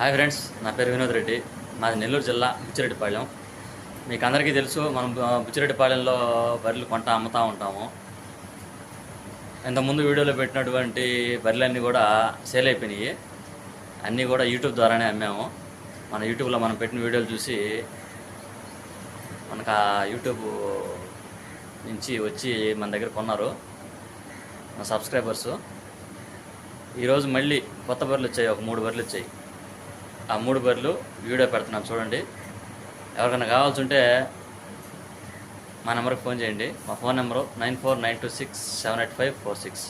Hi friends నా పేరు వినోద్ రెడ్డి. మాది నెల్లూరు జిల్లా బుచ్చిరెడ్డిపాళెం మీకు అందరికీ తెలుసు మనం బుచ్చిరెడ్డిపాళెంలో బర్రెలు కొంట అమ్ముతూ ఉంటాము. ఇంతకుముందు వీడియోలో పెట్టినటువంటి బర్రెలన్నీ కూడా సేల్ అయిపోయినాయి. అన్నీ కూడా యూట్యూబ్ ద్వారానే అమ్మాము. మన యూట్యూబ్లో మనం పెట్టిన వీడియోలు చూసి మనకు ఆ యూట్యూబ్ నుంచి వచ్చి మన దగ్గర కొన్నారు మన సబ్స్క్రైబర్సు. ఈరోజు మళ్ళీ కొత్త బర్రెలు వచ్చాయి ఒక మూడు బర్రెలు వచ్చాయి. ఆ మూడు బర్రెలు వీడియో పెడుతున్నాను చూడండి. ఎవరికైనా కావాల్సి ఉంటే మా నెంబర్కి ఫోన్ చేయండి. మా phone number nine four nine two six seven eight five four six.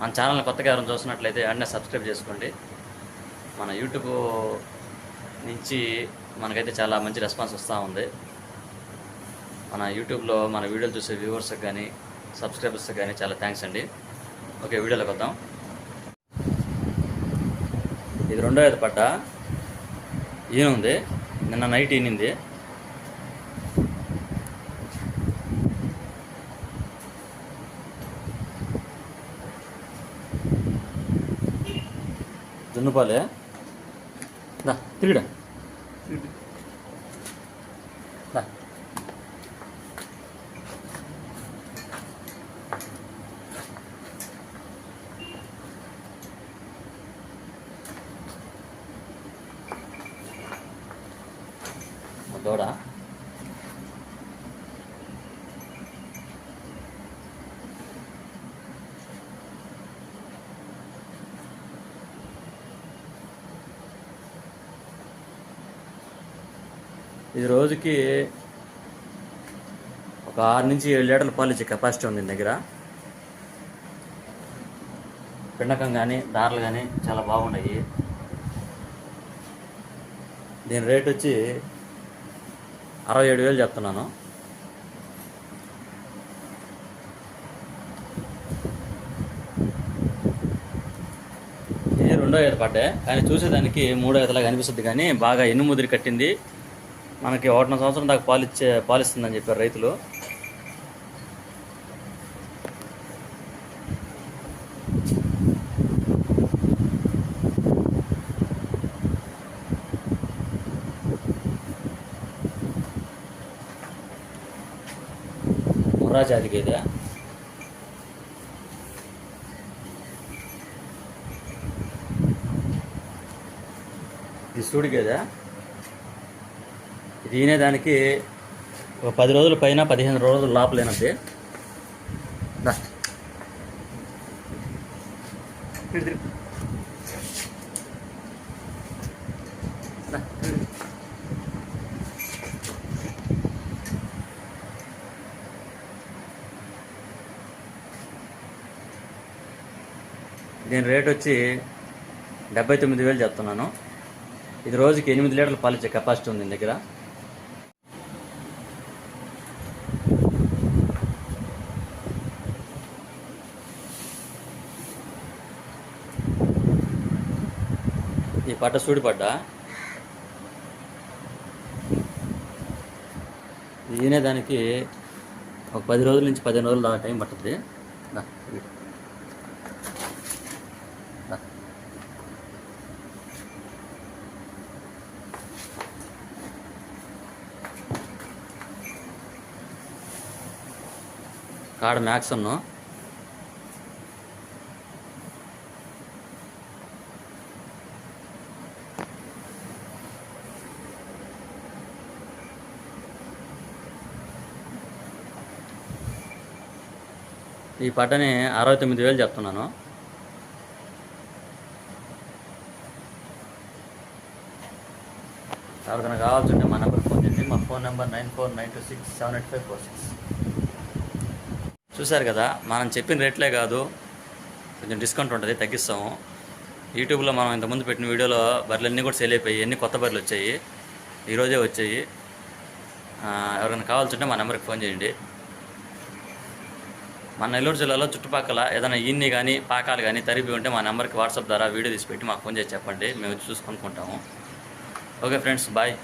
మన ఛానల్ని కొత్తగా ఎవరైనా చూస్తున్నట్లయితే వెంటనే సబ్స్క్రైబ్ చేసుకోండి. మన యూట్యూబ్ నుంచి మనకైతే చాలా మంచి రెస్పాన్స్ వస్తూ ఉంది. మన యూట్యూబ్లో మన వీడియోలు చూసే వ్యూవర్స్కి కానీ సబ్స్క్రైబర్స్కి కానీ చాలా థ్యాంక్స్ అండి. ఓకే వీడియోలోకి వద్దాం. ఇది రెండో ఐదు పడ్డ ఈయన నిన్న నైట్ ఈనింది జున్నుపాలే దా తిరిగిడా దూడ ఇది రోజుకి ఒక ఆరు నుంచి ఏడు లీటర్ల పాలు ఇచ్చే కెపాసిటీ ఉంది దగ్గర. పిండకం కానీ దారలు కానీ చాలా బాగున్నాయి దీని రేట్ వచ్చి అరవై ఏడు వేలు చెప్తున్నాను. ఇది రెండో ఈత పడ్డే. కానీ చూసేదానికి మూడో ఈతలాగా అనిపిస్తుంది కానీ బాగా ఎన్ను ముదిరి కట్టింది. మనకి ఒకటిన సంవత్సరం దాకా పాలిచ్చే పాలిస్తుందని చెప్పారు రైతులు. ముర్రా జాతి కదా ఇది సూడి గేదె? ఒక పది రోజుల పైన పదిహేను రోజుల లోపలేనది దా. దీని రేట్ వచ్చి డెబ్బై తొమ్మిది వేలు చెప్తున్నాను. ఇది రోజుకి ఎనిమిది లీటర్లు పాలిచ్చే కెపాసిటీ ఉంది దగ్గర. ఈ పట్ట సూడి పడ్డ ఈయనే దానికి ఒక పది రోజుల నుంచి పదిహేను రోజులు దాకా టైం పట్టుద్ది. కాడ మ్యాక్స్ ఉన్ను ఈ పట్టని అరవై తొమ్మిది వేలు చెప్తున్నాను. ఎవరికైనా కావాల్సింటే మా నెంబర్ ఫోన్ చేయండి. మా phone number nine four nine two six seven eight five four six. చూశారు కదా మనం చెప్పిన రేట్లే కాదు. కొంచెం డిస్కౌంట్ ఉంటుంది తగ్గిస్తాము. యూట్యూబ్లో మనం ఇంతకుముందు పెట్టిన వీడియోలో బర్రెలన్నీ కూడా సేల్ అయిపోయి అన్ని కొత్త బర్రెలు వచ్చాయి ఈరోజే వచ్చాయి. ఆ, ఎవరికైనా కావాల్సింటే మా నెంబర్కి ఫోన్ చేయండి. మన నెల్లూరు జిల్లాలో చుట్టుపక్కల ఏదైనా ఈన్ని కానీ పాకాలు కానీ తరిపి ఉంటే మా నెంబర్కి వాట్సాప్ ద్వారా వీడియో తీసి పెట్టి మాకు ఫోన్ చేసి చెప్పండి. మేము చూసుకొనుకుంటాము ఓకే ఫ్రెండ్స్ బాయ్.